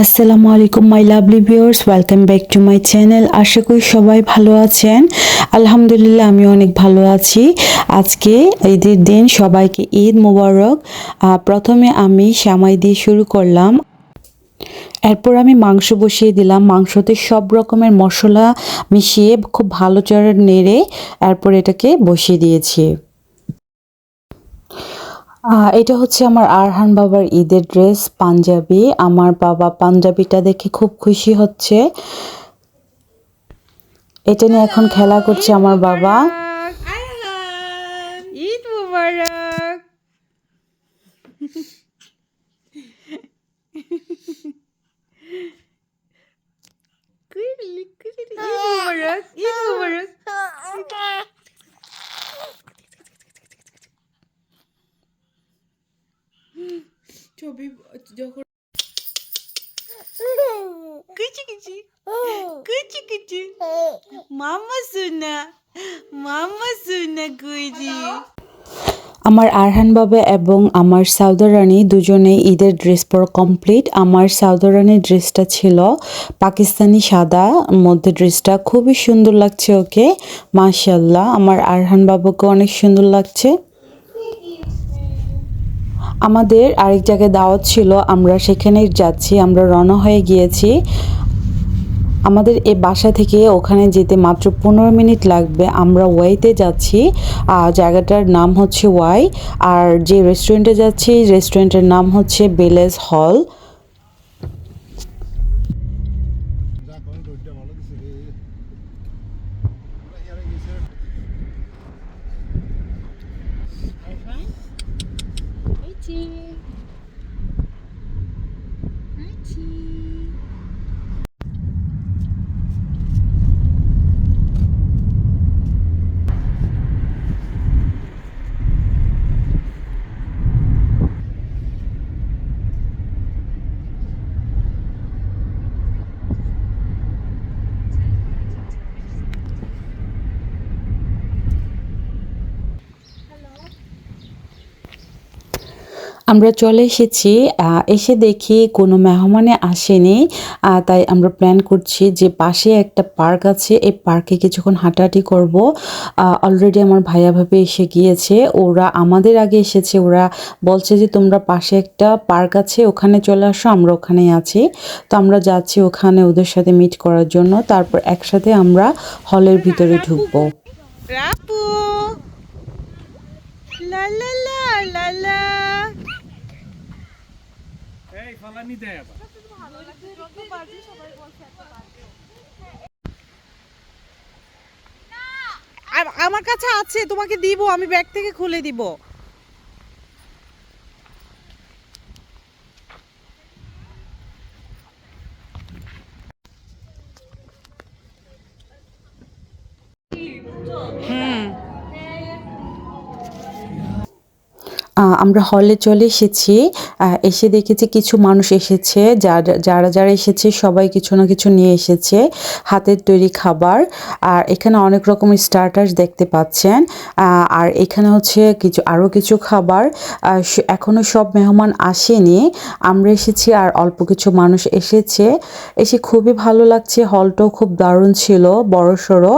আসসালামু আলাইকুম my lovely viewers welcome back to my channel আশা করি সবাই ভালো আছেন। আলহামদুলিল্লাহ আমি অনেক ভালো আছি। আজকে ঈদের দিন, সবাইকে ঈদ মোবারক। প্রথমে আমি শ্যামাই দিয়ে শুরু করলাম। এরপর আমি মাংস বসিয়ে দিলাম। মাংসতে সব রকমের মশলা মিশিয়ে খুব ভালো চড়ে নেড়ে এরপর এটাকে বসিয়ে দিয়েছি। এটা হচ্ছে আমার আরহান বাবার ঈদের ড্রেস পাঞ্জাবি। আমার বাবা পাঞ্জাবিটা দেখে খুব খুশি হচ্ছে। এটা নিয়ে এখন খেলা করছে আমার বাবা। ঈদ মুবারক। ঈদ মুবারক ঈদ মুবারক। ছবি যখন কুচি কুচি কুচি কুচি। মামা সোনা মামা সোনা কুচি। আমার আরহান বাবা এবং আমার সাউদা রানী দুজনেই ঈদের ড্রেস পরা কমপ্লিট আমার সাউদা রানীর ড্রেসটা ছিল পাকিস্তানি সাদা মধ্যে ড্রেসটা খুবই সুন্দর লাগছে ওকে। মাশাল্লাহ আমার আরহান বাবাকে অনেক সুন্দর লাগছে। আমাদের আরেক জায়গায় দাওয়াত ছিল, আমরা সেখানেই যাচ্ছি, আমরা রওনা হয়ে গিয়েছি। আমাদের এ বাসা থেকে ওখানে যেতে মাত্র পনেরো মিনিট লাগবে, আমরা ওয়াইতে যাচ্ছি। আর জায়গাটার নাম হচ্ছে ওয়াই, আর যে রেস্টুরেন্টে যাচ্ছি রেস্টুরেন্টের নাম হচ্ছে বেলেজ হল যাক অনেক রোদটা ভালো দিছে রে ওরা ইয়ারে গেছে আমরা চলে এসেছি এসে দেখি কোনো মেহমানে আসেনি তাই আমরা প্ল্যান করছি যে পাশে একটা পার্ক আছে, এই পার্কে কিছুক্ষণ হাঁটাহাঁটি করব। অলরেডি আমার ভাইয়া ভাবে এসে গিয়েছে, ওরা আমাদের আগে এসেছে, ওরা বলছে যে তোমরা পাশে একটা পার্ক আছে, ওখানে চলে আসো, আমরা ওখানেই আছি। তো আমরা যাচ্ছি ওখানে ওদের সাথে মিট করার জন্য, তারপর একসাথে আমরা হলের ভিতরে ঢুকবো। রাপু! লা লা লা লা। দেয় আবার। আমার কাছে আছে তোমাকে দিব আমি ব্যাগ থেকে খুলে দিব। আমরা হলে চলে এসেছি এসে দেখেছি কিছু মানুষ এসেছে, যারা যারা যারা এসেছে সবাই কিছু না কিছু নিয়ে এসেছে, হাতের তৈরি খাবার, আর এখানে অনেক রকমের স্টার্টার্স দেখতে পাচ্ছেন আর এখানে হচ্ছে কিছু আরও কিছু খাবার এখনও সব মেহমান আসেনি, আমরা এসেছি আর অল্প কিছু মানুষ এসেছে, এসে খুবই ভালো লাগছে হলটাও খুব দারুণ ছিল বড় সড়ো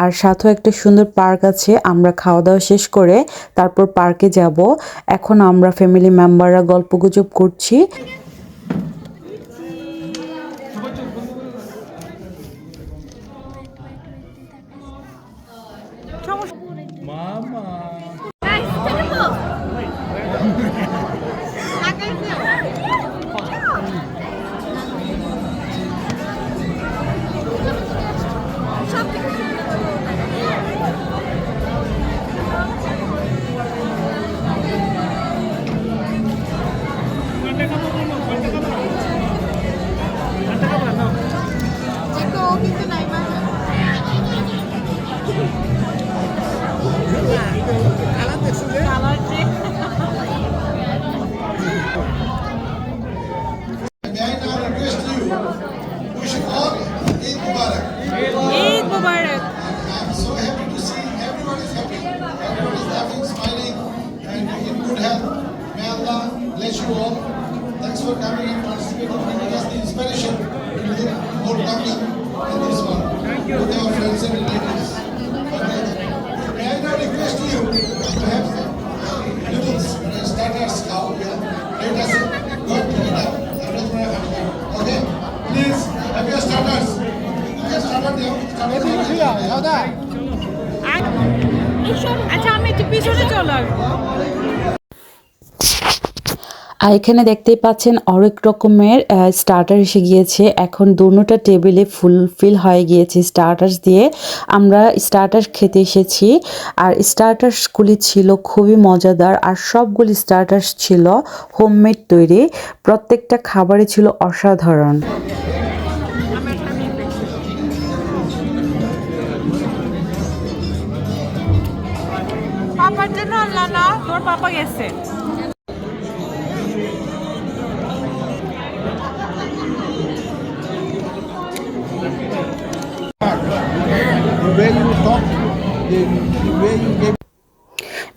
আর সাথেও একটা সুন্দর পার্ক আছে, আমরা খাওয়া দাওয়া শেষ করে তারপর পার্কে যাব এখন আমরা ফ্যামিলি মেম্বাররা গল্পগুজব করছি। আর এখানে দেখতেই পাচ্ছেন অনেক রকমের স্টার্টার এসে গিয়েছে। এখন দুটোটা টেবিলে ফুলফিল হয়ে গিয়েছে স্টার্টার্স দিয়ে। আমরা স্টার্টার খেতে এসেছি। আর স্টার্টার্সগুলি ছিল খুবই মজাদার। আর সবগুলি স্টার্টার্স ছিল হোমমেড তৈরি। প্রত্যেকটা খাবারই ছিল অসাধারণ। তোর পাপা গেছে।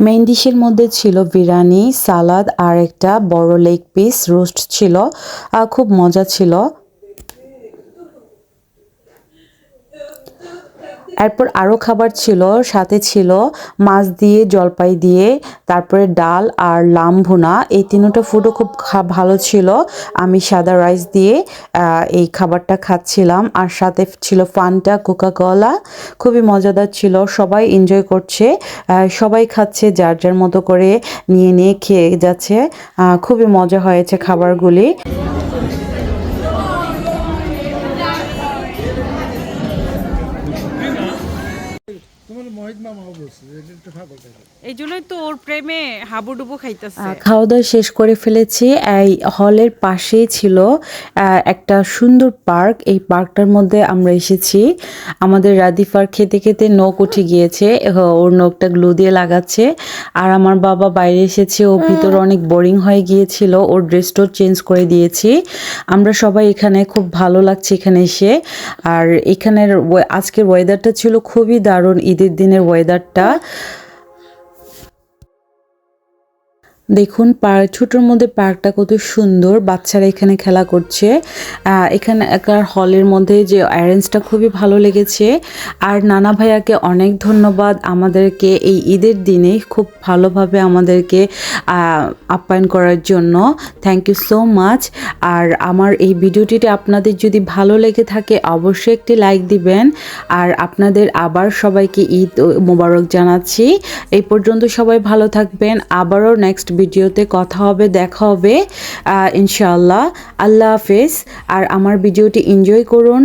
মেইন ডিশের মধ্যে ছিল বিরিয়ানি, সালাদ আর একটা বড় লেগ পিস, রোস্ট ছিল খুব মজা ছিল। এরপর আরও খাবার ছিল, সাথে ছিল মাছ দিয়ে, জলপাই দিয়ে, তারপরে ডাল আর লাম ভুনা। এই তিনটা ফুডও খুব ভালো ছিল। আমি সাদা রাইস দিয়ে এই খাবারটা খাচ্ছিলাম। আর সাথে ছিল ফান্টা কোকা কলা খুবই মজাদার ছিল, সবাই এনজয় করছে। সবাই খাচ্ছে, যার যার মতো করে নিয়ে নিয়ে খেয়ে যাচ্ছে। খুবই মজা হয়েছে খাবারগুলি। মহিত মামাও বলছে এটা একটু খাবার খাবে এই জন্যই তো ওর প্রেমে হাবুডুবু খাইতেছে। খাওয়া দাওয়া শেষ করে ফেলেছি। এই হলের পাশেই ছিল একটা সুন্দর পার্ক। এই পার্কটার মধ্যে আমরা এসেছি। আমাদের রাদিফার খেতে খেতে নখ উঠে গিয়েছে। ওর নখটা গ্লু দিয়ে লাগাচ্ছে। আর আমার বাবা বাইরে এসেছে। ও ভিতরে অনেক বোরিং হয়ে গিয়েছিল। ওর ড্রেসটাও চেঞ্জ করে দিয়েছি। আমরা সবাই এখানে খুব ভালো লাগছে এখানে এসে। আর এখানের আজকের ওয়েদারটা ছিল খুবই দারুণ। ঈদের দিনের ওয়েদারটা দেখুন, পার্ক, ছোটোর মধ্যে পার্কটা কত সুন্দর। বাচ্চারা এখানে খেলা করছে। এখানে একার হলের মধ্যে যে অ্যারেঞ্জটা খুবই ভালো লেগেছে। আর নানা ভাইয়াকে অনেক ধন্যবাদ আমাদেরকে এই ঈদের দিনে খুব ভালোভাবে আমাদেরকে আপ্যায়ন করার জন্য। থ্যাংক ইউ সো মাচ আর আমার এই ভিডিওটিতে আপনাদের যদি ভালো লেগে থাকে, অবশ্যই একটি লাইক দিবেন। আর আপনাদের আবার সবাইকে ঈদ মোবারক জানাচ্ছি। এই পর্যন্ত সবাই ভালো থাকবেন। আবারও নেক্সট ভিডিওতে কথা হবে দেখা হবে। ইনশাআল্লাহ। আল্লাহ হাফেজ। আর আমার ভিডিওটি এনজয় করুন।